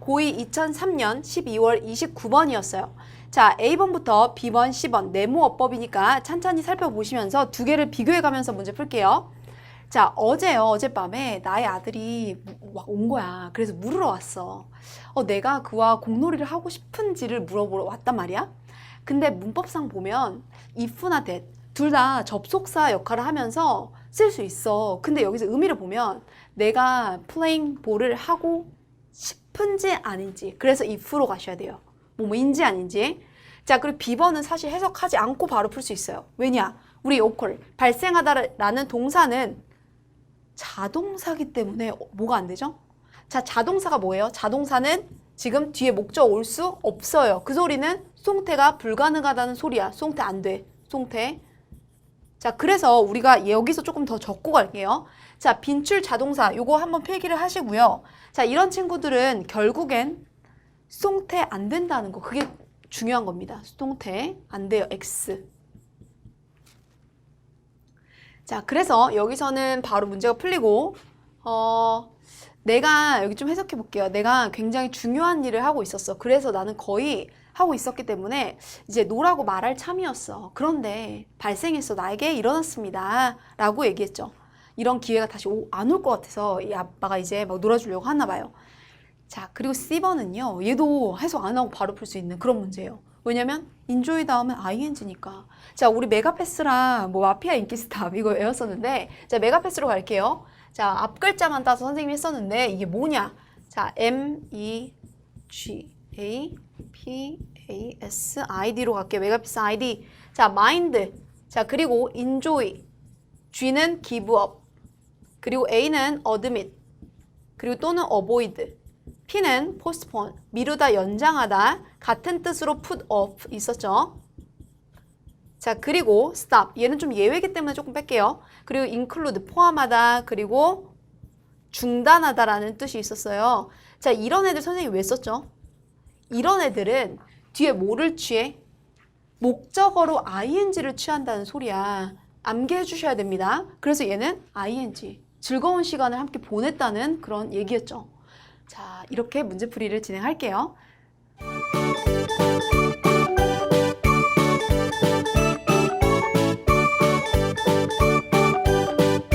고2 2003년 12월 29번이었어요. 자, A번부터 B번, C번 네모어법이니까 천천히 살펴보시면서 두 개를 비교해 가면서 문제 풀게요. 자, 어제요, 어젯밤에 나의 아들이 막온 거야. 그래서 물으러 왔어. 어, 내가 그와 공놀이를 하고 싶은지를 물어보러 왔단 말이야. 근데 문법상 보면 if나 that 둘 다 접속사 역할을 하면서 쓸 수 있어. 근데 여기서 의미를 보면 내가 playing 볼을 하고 싶 은지 아닌지. 그래서 if로 가셔야 돼요. 뭐뭐인지 아닌지. 자, 그리고 B번은 사실 해석하지 않고 바로 풀 수 있어요. 왜냐? 우리 오컬 발생하다라는 동사는 자동사기 때문에 어, 뭐가 안 되죠? 자, 자동사가 뭐예요? 자동사는 지금 뒤에 목적 올 수 없어요. 그 소리는 송태가 불가능하다는 소리야. 송태 안 돼. 송태. 자, 그래서 우리가 여기서 조금 더 적고 갈게요. 자, 빈출 자동사 요거 한번 필기를 하시고요. 자, 이런 친구들은 결국엔 송태 안 된다는 거. 그게 중요한 겁니다. 송태 안 돼요. X. 자, 그래서 여기서는 바로 문제가 풀리고 어 내가 여기 좀 해석해 볼게요. 내가 굉장히 중요한 일을 하고 있었어. 그래서 나는 거의 하고 있었기 때문에 이제 노라고 말할 참이었어. 그런데 발생했어. 나에게 일어났습니다. 라고 얘기했죠. 이런 기회가 다시 안 올 것 같아서 이 아빠가 이제 막 놀아주려고 하나 봐요. 자, 그리고 C번은요. 얘도 해석 안 하고 바로 풀 수 있는 그런 문제예요. 왜냐면 enjoy 다음은 ing니까. 자, 우리 메가패스랑 뭐 마피아 인기스탑 이거 외웠었는데 자, 메가패스로 갈게요. 자, 앞 글자만 따서 선생님이 했었는데 이게 뭐냐? 자, M E G A P A S I D로 갈게요. 메가패스 ID. 자, mind. 자, 그리고 enjoy. G는 up. 그리고 A는 admit. 그리고 또는 avoid. P는 postpone. 미루다, 연장하다. 같은 뜻으로 put off 있었죠? 자, 그리고 stop. 얘는 좀 예외이기 때문에 조금 뺄게요. 그리고 include, 포함하다. 그리고 중단하다라는 뜻이 있었어요. 자, 이런 애들 선생님이 왜 썼죠? 이런 애들은 뒤에 뭐를 취해? 목적어로 ing를 취한다는 소리야. 암기해 주셔야 됩니다. 그래서 얘는 ing. 즐거운 시간을 함께 보냈다는 그런 얘기였죠. 자, 이렇게 문제풀이를 진행할게요.